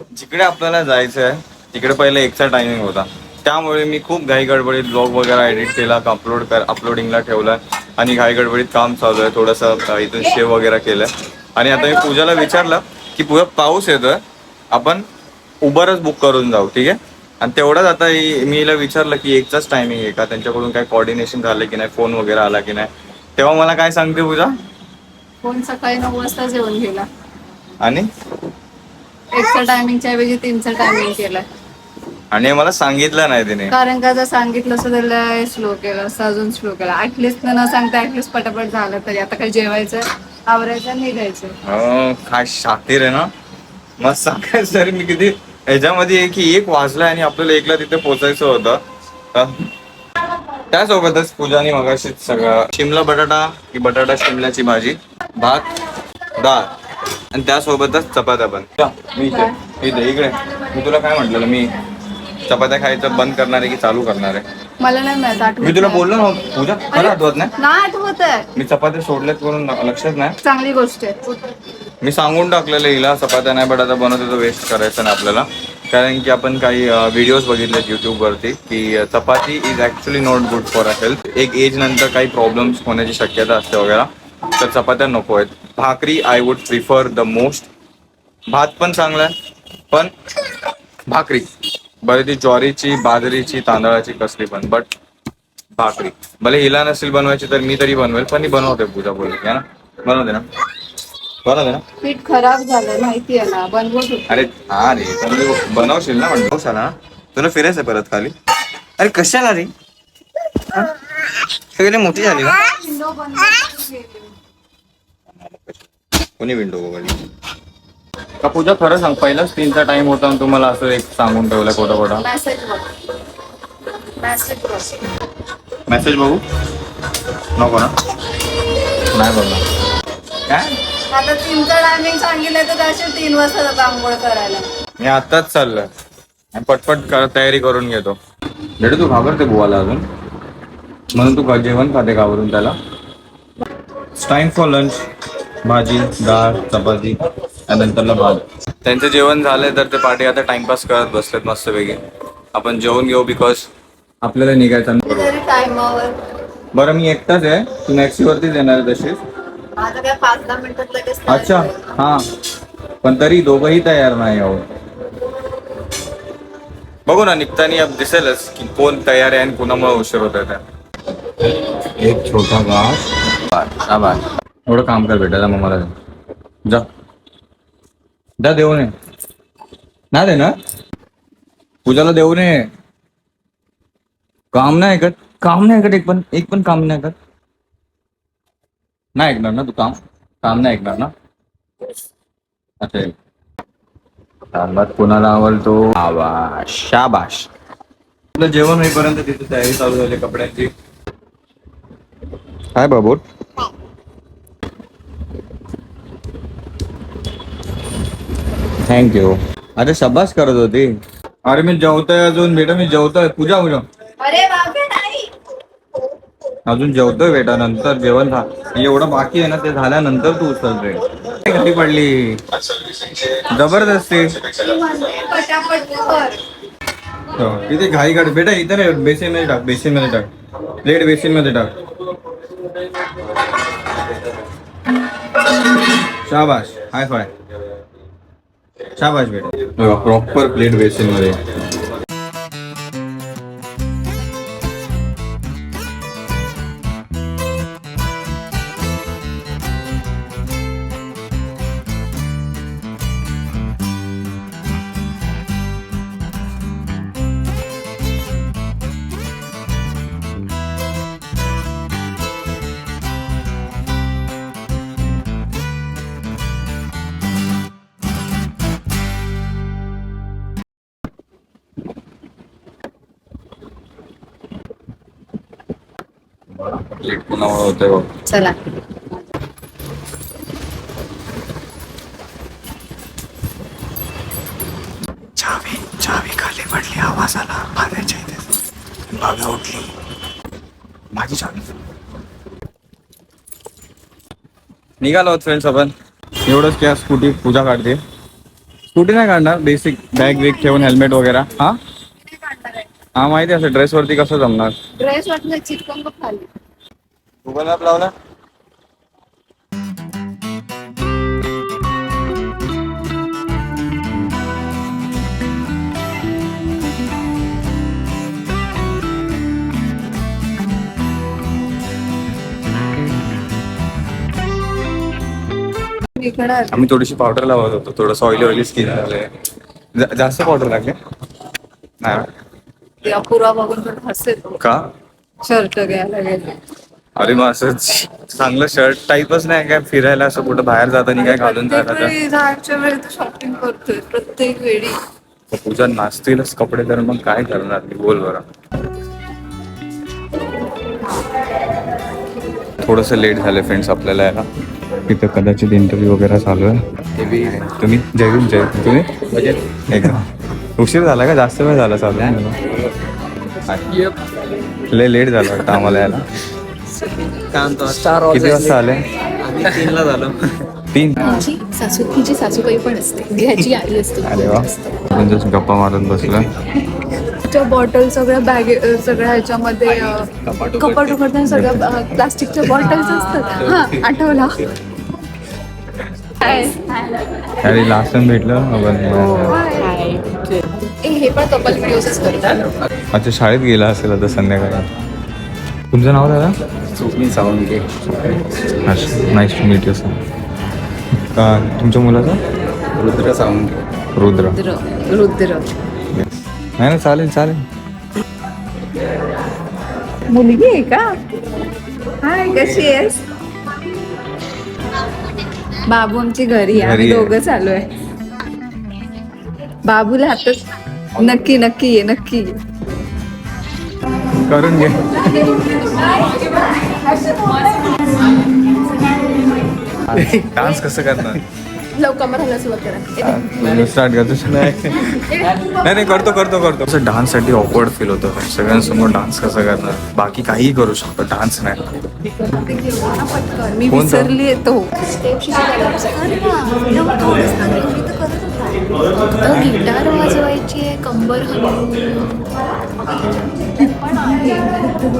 जिकडे आपल्याला जायचं आहे तिकडे पहिले एकचा टायमिंग होता. त्यामुळे मी खूप घाई गडबडीत ब्लॉग वगैरे एडिट केला अपलोड कर अपलोडिंगला ठेवला आणि घाई गडबडीत काम चालू आहे. थोडंसं इथून शेव वगैरे केलं. आणि आता मी पूजाला विचारलं की पूजा पाऊस येतोय. आपण उबरच बुक करून जाऊ ठीक आहे? आणि तेवढंच आता मी हिला विचारलं की एकचाच टायमिंग आहे का? त्यांच्याकडून काय कॉर्डिनेशन झालं की नाही? फोन वगैरे आला की नाही? तेव्हा मला काय सांगते पूजा? फोन सकाळी नऊ वाजता जेवण गेला आणि? एकचा टायमिंगच्या ऐवजी तीनचा टायमिंग केलाय. आणि मला सांगितलं नाही तिने. कारण का जर सांगितलं असं त्याला स्लो केलं असं अजून स्लो केला. ऍटलिस्ट न सांगता ऍटलिस्ट पटापट झालं तरी. आता काही जेवायचं आवरायचं निघायचं. हो काय शातीर आहे ना. मग सांगायचं तरी मी किती ह्याच्यामध्ये आहे की एक वाजलाय आणि आपल्याला एकला तिथे पोचायचं होतं. त्यासोबतच पूजाने मगाशी सगळं शिमला बटाटा की बटाटा शिमल्याची भाजी भात डाळ. आणि त्यासोबतच चपात्या पण. मी इथे इथे इकडे. मी तुला काय म्हटलेलं मी चपात्या खायचं बंद करणार आहे की चालू करणार आहे? मला नाही माहीत आठवत मी तुला नाही. बोललो ना पूजा मला आठवत नाही. नाही आठवत आहे. मी चपात्या सोडल्यात करून लक्षात नाही. चांगली गोष्ट आहे. मी सांगून टाकलेलं हिला चपात्या नाही बटाटा बनवतो तो वेस्ट करायचा नाही आपल्याला. कारण की आपण काही व्हिडिओज बघितलेत युट्यूबवरती की अ, chapati is actually not good for a health एक एज नंतर काही प्रॉब्लेम्स होण्याची शक्यता असते वगैरे तर चपात्या नको आहेत. भाकरी I would prefer the most भात पण चांगला आहे पण भाकरी. बरं ती ज्वारीची बाजरीची तांदळाची कसली पण बट भाकरी. भले हिला नसेल बनवायची तर मी तरी बनवेल पण ही बनवते पूजा बोलली है ना? बनवते ना? बनवते ना? पीठ खराब झालं माहिती आहे ना बनवत होती. अरे हा रे पण तू बनवशील ना म्हणतो ना तुला फिरायचं आहे परत खाली? अरे कशाला रे? सगळी मोठी झाली ना विंडो बंद करून गेली. कोणी विंडो वगैरे का पूजा खरं सांग पहिलाच तीनचा टाइम होता आणि तुम्हाला असं एक सांगून ठेवलं खोटा खोटा. मेसेज बघ. मेसेज बघ. मेसेज बघू? नको ना. नाही बघा काय? आता तीनचा टायमिंग सांगितलं तर कसे तीन वाजता जातं आंघोळ करायला. मी आताच चाललोय. आणि पटपट कर- तयारी करून घेतो. डेडे तू घाबरते बुवाला अजून? म्हणून तू का- जेवण खाते घाबरून त्याला? टाइम फॉर लंच भाजी डाळ चपाती आणि नंतरला भात. त्यांचं जेवण झालंय तर ते पाठी आता टाइमपास करत बसलेत मस्तपैकी. आपण जेवण घेऊ बिकॉज आपल्याला निघायचं बरं मी एकटाच आहे. तू नेक्स्ट वरतीच येणार आहे तशीच. अच्छा हा. पण तरी दोघंही तयार नाही आहोत. बघू ना निघताना अब दिसेलच की कोण तयार आहे आणि कोणामुळे उशीर होत आहे त्या एक छोटा घास. एवढं काम कर बेटा जा मला दे. जा. जा देऊ नये नाही दे ना पूजाला देऊ नये काम नाही ऐकत. काम नाही ऐकत एक पण एक पण काम नाही ऐकत. नाही ऐकणार ना तू काम? काम नाही ऐकणार ना? अच्छा तांबात कोणाला आवडतो? आवाश शाबाश तुला जेवण होईपर्यंत तिथे तयारी चालू झाली कपड्यांची. काय बाबू थँक्यू अरे शबास करत होती. अरे मी जेवतोय अजून. बेटा मी जेवतोय. पूजा पूजा. अरे बापरे नाही. अजून जेवतोय बेटा. नंतर जेवण खा एवढं बाकी आहे ना ते झाल्यानंतर तू उचलतोय घरी पडली? जबरदस्ती. ती म्हणते पटापट कर. हो, तिथे घाई काढ. बेटा इथे नाही बेसिनमध्ये टाक बेसिनमध्ये टाक. प्लेट बेसिनमध्ये टाक. शाबाश हाय फाय. शाबाश बेटा. प्रॉपर प्लेट बेसिनमध्ये पुन्हा होतंय बघ चला. चावी चावी खाली पडली आवाज आला भाव्याच्या इथे भाव्या उठली. माझी चावी. निघालो फ्रेंड्स आपण. एवढंच क्या स्कूटी पूजा काढते. स्कूटी नाही काढणार बेसिक बॅग वेग ठेवून हेल्मेट वगैरे. हा? हा माहिती आहे ड्रेस वरती कसं जमणार? ड्रेस वाटलं चिटकन बघ खाली. गुगल मॅप लावला. आम्ही थोडीशी पावडर लावत होतो. थोडंसं ऑइली ऑइली स्किन झालंय. जास्त पावडर लागले? नाही. ना? ती अपूर्वा बघून पण हसेल का? शर्ट घ्यायला गेले. अरे मग असं चांगलं शर्ट टाईपच नाही काय फिरायला असं कुठं बाहेर जाताना काय घालून प्रत्येक जायला वेळी जायच्या वेळी तू शॉपिंग करतोय प्रत्येक वेळी. तुझ्या नाचतीलच कपडे तर मग काय करणार मी? बोल बरं. थोडस लेट झालं फ्रेंड्स आपल्याला याला तिथं कदाचित इंटरव्ह्यू वगैरे चालू आहे. तुम्ही? जयवीन जय तुम्ही? उशीर झाला का? जास्त वेळ झाला चालू? आहे? लय लेट झालं वाटतं आम्हाला याला स्टार किती वाजता आले? तीनला झालं. तीन. माझी सासू हिची सासूबाई पण असते. घ्याची आई असते. अरे वा. आपण जस्ट गप्पा मारत बसलो त्या बॉटल सगळ्या बॅग सगळ्या ह्याच्यामध्ये अं, कपाट उघडताना सगळ्या प्लास्टिकच्या बॉटल्स असतात. हा आठवला? अरे लास्ट टाइम भेटलं आपण. ए, हे पण कपल व्हिडिओज करतात अच्छा शाळेत गेला असेल आता संध्याकाळी तुमचं नाव दादा? Swapnil Sawange nice to meet you sir तुमच्या मुलाचं? रुद्र सावंगे रुद्र. रुद्र. रुद्र. नाही ना चालेल चालेल. मुलगी आहे का? हाय कशी आहेस? बाबू आमची घरी आहे आम्ही घरी आहे. दोघं चालू आहे. बाबूला आताच नक्की नक्की ये नक्की ये. करून घे. डान्स कसं करणार? स्टार्ट करतो नाही. नाही करतो करतो करतो. असं डान्ससाठी ऑकवर्ड फील होतं. सगळ्यांसमोर डान्स कसं करणार? बाकी काहीही करू शकतो. डान्स नाही. ते. मी? विसरली येतो गिटार वाजवायची कंबर हलवून.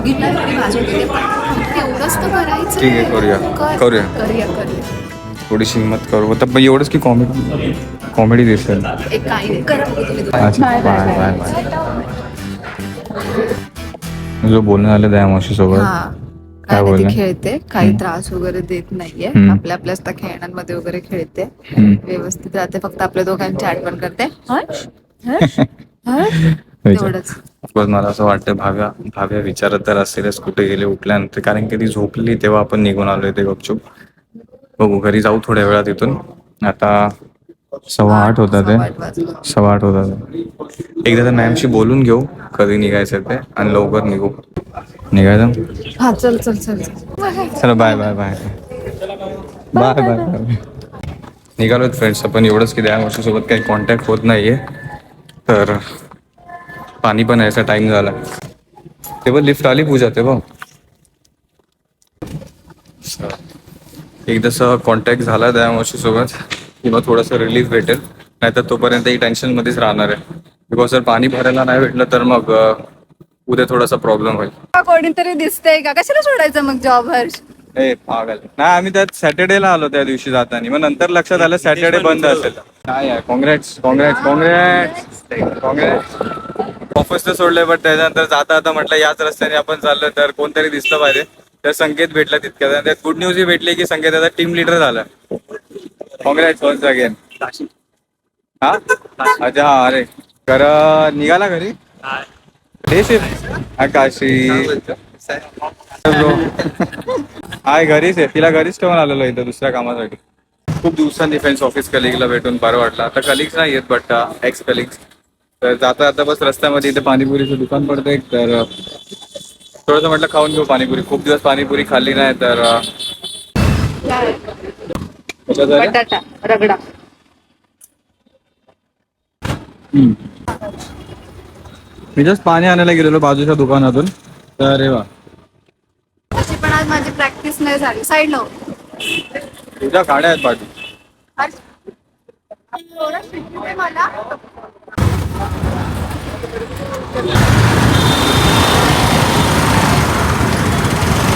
गिटार थोडी वाजवते ते पण तेवढंच तर करायचं ठीक आहे, करूया. कर. करूया. करूया करूया. थोडीशी हिंमत करू. आता पण एवढंच की कॉमेडी कॉमेडी दिसेल. एक करा तुम्ही बाय बाय बाय. जो बोलणं आलं त्या मावशी सोबत. हा. काय नाही? ती खेळते काही. त्रास वगैरे देत नाहीये. आपल्या आपल्याच त्या खेळण्यांमध्ये वगैरे खेळते. व्यवस्थित राहते फक्त आपल्या दोघांची आठवण करते. हर्ष हर्ष हर्ष तेवढंच. बस मला असं वाटतं भाव्या भाव्या विचारत तर असेलच कुठे गेले उठल्यानंतर. कारण की ती झोपली तेव्हा आपण निघून आलोय ते गपचूप. बघू घरी जाऊ थोड्या वेळात इथून. आता सव्वा आठ होता ते. सव्वा आठ होता ते. एकदा त्या मॅमशी बोलून घेऊ कधी निघायचं ते आणि लवकर निघू. निघायचं? हा चल चल चल चल. Bye bye bye. Bye bye bye. निघालोत friends आपण एवढंच की त्या वर्षासोबत काही कॉन्टॅक्ट होत नाहीये. तर पाणी पण यायचा टाइम झाला. तेव्हा लिफ्ट आली पूजा तेव्हा एकदाचा कॉन्टॅक्ट झाला त्या वर्षीसोबत. किंवा थोडंसं रिलीफ भेटेल. नाहीतर तोपर्यंत ही टेन्शनमध्येच राहणार आहे. बिकॉज जर पाणी भरायला नाही भेटलं तर मग उद्या थोडासा प्रॉब्लेम होईल. हा, कोणीतरी दिसतंय का? कशाला सोडायचं मग जॉब हर्ष? ए पागल. नाही आम्ही त्यात सॅटर्डेला आलो त्या दिवशी जाताना. मग नंतर लक्षात आलं सॅटर्डे बंद असेल. काय काँग्रेस काँग्रेस काँग्रेस ऑफिस तर सोडलंय बट त्याच्यानंतर जाता आता म्हटलं याच रस्त्याने आपण चाललो तर कोणतरी दिसलं पाहिजे. तर संकेत भेटला तितक्या त्यात गुड न्यूज ही भेटली की संकेत आता टीम लिडर झाला. काँग्रेस वन्स अगेन हा अच्छा हा अरे अं, निघाला घरी? देशील आकाशी. हाय घरीच आहे तिला घरीच ठेवून आलेलो इथं दुसऱ्या कामासाठी. खूप दिवसांनी फ्रेंड्स ऑफिस कलिगला भेटून बरं वाटलं. आता कलिग्स नाही आहेत बट एक्स कलिग्स तर जाता जाता बस रस्त्यामध्ये इथे पाणीपुरीचं दुकान पडतं एक तर थोडंसं म्हटलं खाऊन घेऊ पाणीपुरी. खूप दिवस पाणीपुरी खाल्ली नाही तर? बटाटा रगडा. मी जस्ट पाणी आणायला गेलेलो बाजूच्या दुकानातून. तर अरे वा पण आज माझी प्रॅक्टिस नाही झाली. तुझ्या गाड्या आहेत बाजू. थोडं मला.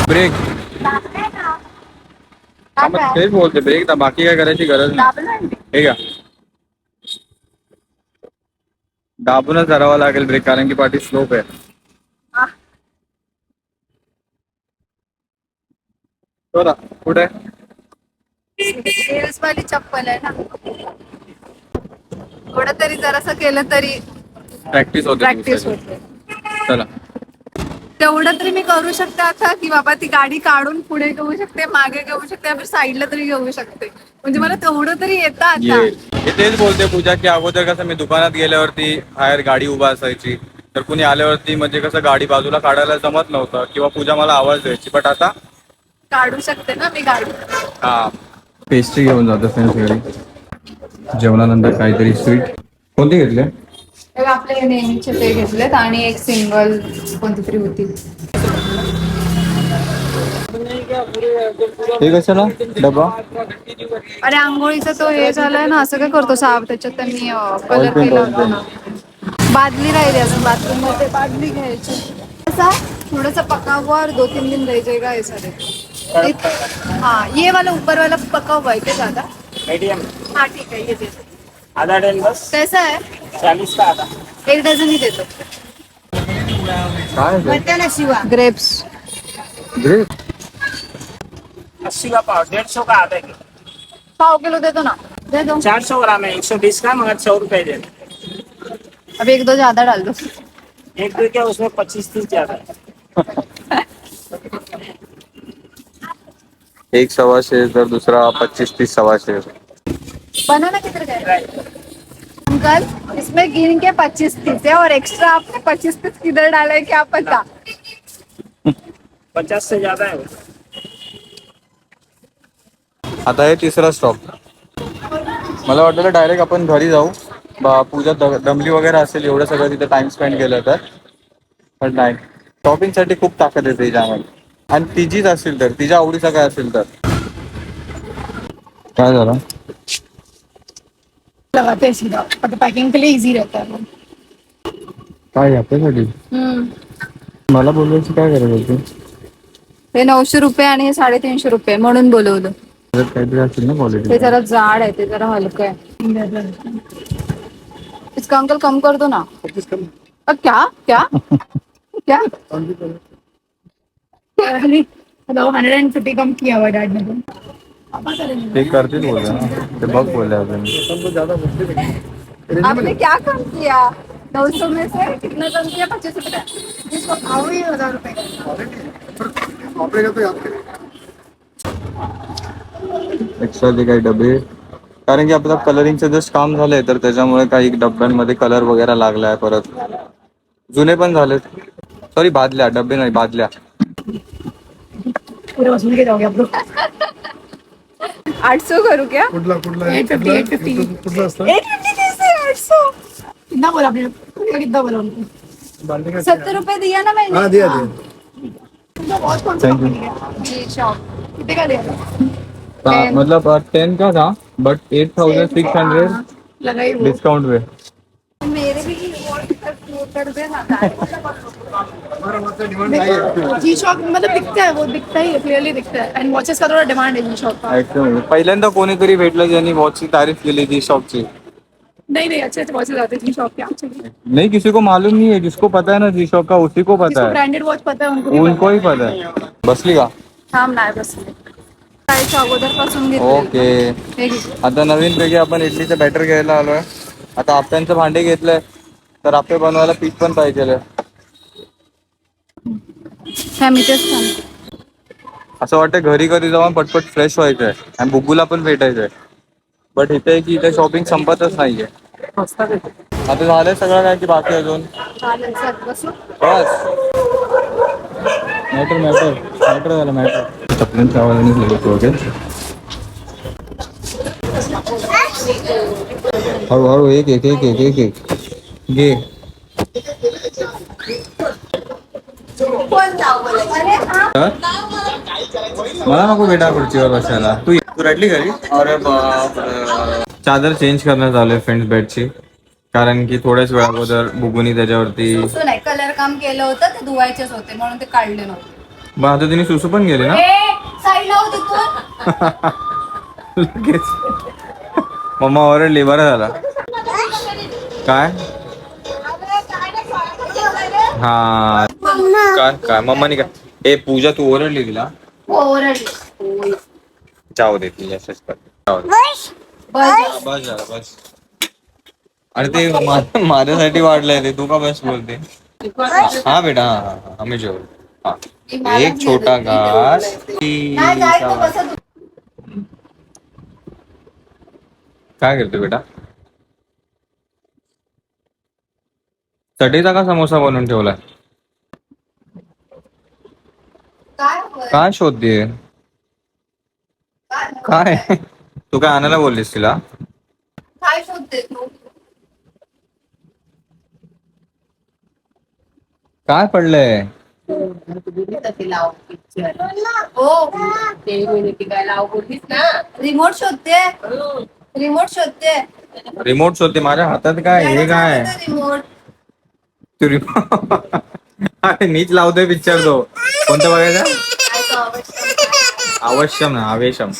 ब्रेक तेच बोलते ब्रेक ना बाकी काय करायची गरज नाही। हे। का दाबूनच धरावा लागेल ब्रेक कारण की पाठी स्लोप आहे बरं कुठे हेल्स वाली चप्पल आहे ना। थोडं तरी जरासं केलं तरी प्रॅक्टिस होते प्रॅक्टिस दिवसाची. होते। चला। तेवढं तरी मी करू शकते आता की बाबा ती गाडी काढून पुढे घेऊ शकते मागे घेऊ शकते साईडला तरी घेऊ शकते. म्हणजे मला तेवढं तरी येतं आता. ये तेच बोलते पूजा की अगोदर कसं मी दुकानात गेल्यावरती बाहेर गाडी उभा असायची. तर कुणी आल्यावरती म्हणजे कसं गाडी बाजूला काढायला जमत नव्हतं किंवा पूजा मला आवाज द्यायची. बट आता काढू शकते ना मी गाडी. हा. पेस्ट्री घेऊन जातो फ्रेंड्स घरी. जेवणानंतर काहीतरी स्वीट कोणती घेतले? हे आपले नेहमीचे ते घेतलेत आणि एक सिंगल कोणती तरी होती. हे कशाला? डबा? अरे आंघोळीचा तो हे झालाय ना असं काय करतो साब त्याच्यात त्यांनी कलर केला होता ना. बादली राहिली अजून बाथरूममध्ये. बादली घ्यायची. ऐसा थोड़ा सा पका हुआ और दो तीन दिन रह जाएगा ऐसा दे हाँ ये वाला ऊपर वाला पका हुआ है क्या ज्यादा मीडियम हाँ ठीक है ये कैसा है चालीस का आधा एक डझन ही दे दो। काय ग्रेप्स. ग्रेप? अस्सी का पाव डेढ़ सौ का आधा किलो पाव किलो दे दो ना. दे दो. चार सौ ग्राम है एक सौ बीस का मगर सौ रुपए दे. दो। अब एक दो ज़्यादा डाल दो. एक दो क्या उसमें पच्चीस तीस ज़्यादा है। एक सव्वाशे तर दुसरा पच्चीस तीस सव्वाशे बनाना गए अंकल इसमें गिन के पच्चीस तीस है और एक्स्ट्रा आपने पच्चीस तीस किधर डाला है क्या पता? पचास से ज्यादा है। आता हे तिसरा स्टॉप मला वाटलं डायरेक्ट आपण घरी जाऊ. बा पूजा द- दमली वगैरे असेल एवढं सगळं तिथे टाइम स्पेंड केलं तर. पण नाही. शॉपिंगसाठी खूप ताकद येते तिच्यामध्ये आणि तिचीच असेल तर तिच्या आवडीचं काय असेल तर. काय झालं? लगाते हैं सीधा पैकिंग के लिए इजी रहता है काय आपल्यासाठी मला बोलवायची काय गरज होती हे नऊशे रुपये आणि हे साडेतीनशे रुपये म्हणून बोलवलं. त्याच्यात काहीतरी असेल ना ते क्वालिटी जरा जाड आहे ते जरा हलकं आहे. इसका अंकल कम कर दो ना. अ, क्या? क्या? क्या? हेलो हंड्रेड एंड फिफ्टी कम किया हुआ डैड ने ते. करतील बोलले ना ते बघ बोलले अजून आपने क्या कम किया? नौ सौ में से? कितना कम किया? पच्चीस रुपए जिसको खाओ ही हज़ार रुपए एक्स्ट्रा काही डबे कारण की आपलं कलरिंगचं जस्ट काम झालंय तर त्याच्यामुळे काही डब्यांमध्ये कलर वगैरे लागलाय परत. जुने पण झालेत. सॉरी बादल्या डबे नाही बादल्या. करूँ क्या? कुठला कुठला एट फिफ्टी एट फिफ्टी. कुठला असतं एट फिफ्टी कैसे आठ सौ. कितना बोला आपने? कितना बोला उनको? सत्तर रुपए दिया ना मैंने? हाँ दिया दिया। बहुत कौन सा कंपनी है जी शॉप कितने का दिया हाँ, मतलब टेन का था but eight thousand six hundred discount में दे ना जी शॉप मतलब दिखता है वो दिखता ही क्लियरली दिखता है। एंड वॉचेस का थोड़ा डिमांड है जी शॉप का। Actually, पहिल्यांदा कोणीतरी भेटलं ज्यांनी वॉचची तारीफ केली ती शॉपची नहीं नहीं अच्छे अच्छे वॉचेस आते हैं जी शॉप के आप चाहिए नहीं किसी को मालूम नहीं है जिसको पता है ना जी शॉप का उसी को पता है। ब्रांडेड वॉच पता है उनको भी उनको ही पता है। बसली का? थांब नाही बसले। जायच्या ओके। आता नवीन पैकी आपण इडलीचं बॅटर घ्यायला आलोय. आता आप्यांचं भांडे घेतलंय. तर आप्पे बनवायला पीठ पण पाहिजे मी तेच सांगते असं वाटतं घरी घरी जाऊन पटपट फ्रेश व्हायचंय. आणि बुग्गूला पण भेटायचंय. बट इथे की इथे शॉपिंग संपतच नाहीये. आता झालंय सगळं काय की बाकी अजून? बसू. बस. मॅटर मॅटर मॅटर झालं मॅटर आवाजानेच लगेच ओके हळूहळू एक एक एक एक एक एक. घे. हा? मला नको बेटा खुर्चीवर बसायला. तू तू रडली घरी? अरे बाप चादर चेंज करण्यात आलोय फ्रेंड्स बेडची कारण की थोड्याच वेळा अगोदर बुगुनी त्याच्यावरती सुसू नाही. कलर काम केलं होतं ते धुवायचेच होते म्हणून ते काढले नव्हते. बहादुर तिने सुसू पण गेले ना? साईडला होते तू लगेच. मम्मा ओरडली बरं झाला. काय? हा काय काय मम्मानी काय ए पूजा तू ओरडली तिला? ओरडले. जाऊ दे असंच कर. जाऊ दे. बस. बस. बस अरे ते मा- माझ्यासाठी वाढलंय ते. तू का बस बोलते? हाँ बेटा हाँ हा हा आम्ही जेवू हा. एक छोटा घास. काय करतो बेटा? चटईचा का समोसा बनवून ठेवलाय? काय शोधते? काय तू काय आणायला बोललीस तिला? काय शोधते तू? काय पडलंय? हो. रिमोट शोधते. रिमोट शोधते. रिमोट शोधते. माझ्या हातात काय? हे काय? रिमोट अरे मीच लावतोय पिक्चर तो. कोणता बघायचा? अवश्यम ना आवेशम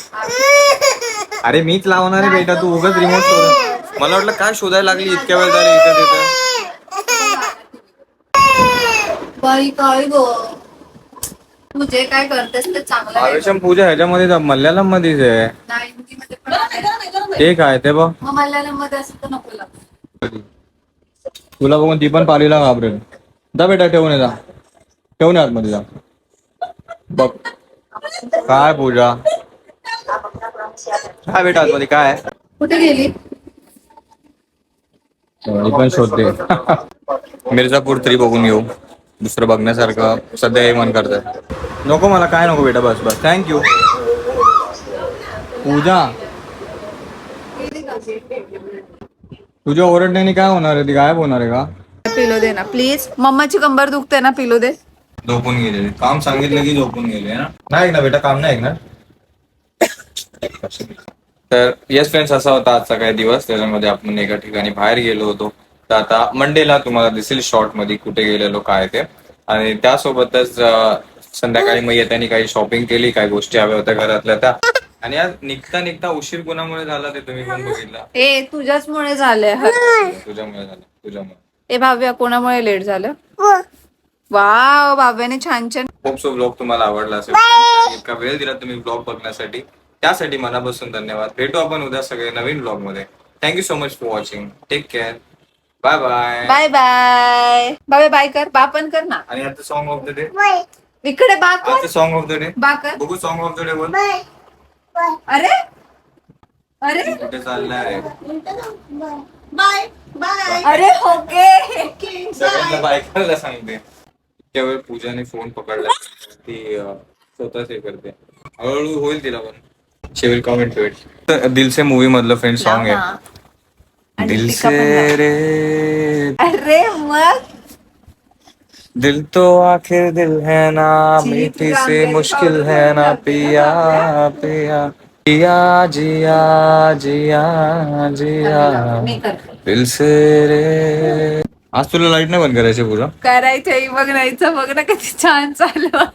अरे मीच लावणार आहे बेटा तू उगाच रिमोट शोध मला वाटलं काय शोधायला लागली इतक्या वेळ झाली इथं तिथं. बाई काय ग? तू जे काय करतेस ते चांगलं आहे. आवेशम पूजा ह्याच्यामध्ये मल्याळम मध्येच आहे. ते काय ते बघ. मल्याळममध्ये असं तर नको लागू. तुला बघून ती पण पालीला घाबरेल. जा बेटा ठेवून जा. ठेवून आतमध्ये जा. बघ. काय पूजा? काय बेटा आतमध्ये काय? कुठे गेली? मी पण शोधते. मिर्झापूर तरी बघून येऊ. दुसरं बघण्यासारखं सध्या हे मन करतंय. नको मला काय नको बेटा बस बस. थँक्यू पूजा. तुझ्या ओरडण्याने काय होणार आहे? ती गायब होणार आहे का? पिलो दे ना प्लीज मम्माची कंबर दुखते ना पिलो दे. झोपून गेले काम सांगितलं की झोपून गेले ना? नाही ना बेटा काम नाही ऐकणार. तर येस फ्रेंड्स असा होता आजचा काही दिवस. त्याच्यामध्ये आपण एका ठिकाणी बाहेर गेलो होतो. तर आता मंडेला तुम्हाला दिसेल शॉर्टमध्ये कुठे गेलेलो काय ते. आणि त्यासोबतच संध्याकाळी मग येतानी काही शॉपिंग केली काही गोष्टी हव्या होत्या घरातल्या त्या. आणि आज निघता निघता उशीर कुणामुळे झाला ते तुम्ही पण बघितला? ए तुझ्याच मुळे झाले तुझ्यामुळे झाला तुझ्यामुळे. ए भाव्या कोणामुळे लेट झालं? वाव भाव्याने छान छान. होप सो ब्लॉग तुम्हाला आवडला असेल. इतका वेळ दिला तुम्ही ब्लॉग बघण्यासाठी. त्यासाठी मनापासून धन्यवाद. भेटू आपण उद्या सगळे नवीन ब्लॉगमध्ये. Thank you so much for watching take care bye bye bye bye bye bye कर. बा पण कर ना. आणि आता सॉन्ग ऑफ द डे इकडे बा कर. सॉन्ग ऑफ द डे बा कर. बघू सॉन्ग ऑफ द डे बोल. अरे? अरे? कुठे चाललाय अरे ओके सगळ्यांना बायकाला सांगते. इतक्या वेळ पूजाने फोन पकडला. ती अं, स्वतःच हे करते. हळूहळू होईल तिला पण. She will comment to it Dil Se movie मधलं फ्रेंड सॉन्ग आहे. दिल से रे. अरे मग? दिल तो आखिर दिल है ना मीठी सी मुश्किल है ना पिया पिया। जिया जिया जिया। जिया दिल से रे। आज तुला लाइट नाही बंद करायची पूजा? करायचं बघ नाहीचं बघ ना किती छान चालू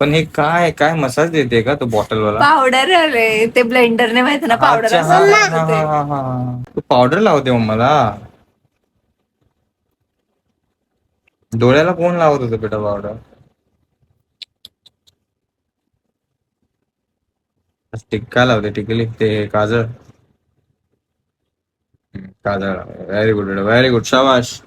पण हे काय काय मसाज देते का तो बॉटल वाला पावडर अरे ते ब्लेंडरने माहिती ना पावडर अच्छा, हा, हा, हा, हा, हा. तू पावडर लावते मम्माला? डोळ्याला कोण लावत होतं बेटा पावडर टिक्का लावते टिकली ते काजळ. काजळ. व्हेरी गुड व्हेरी गुड शाबाश.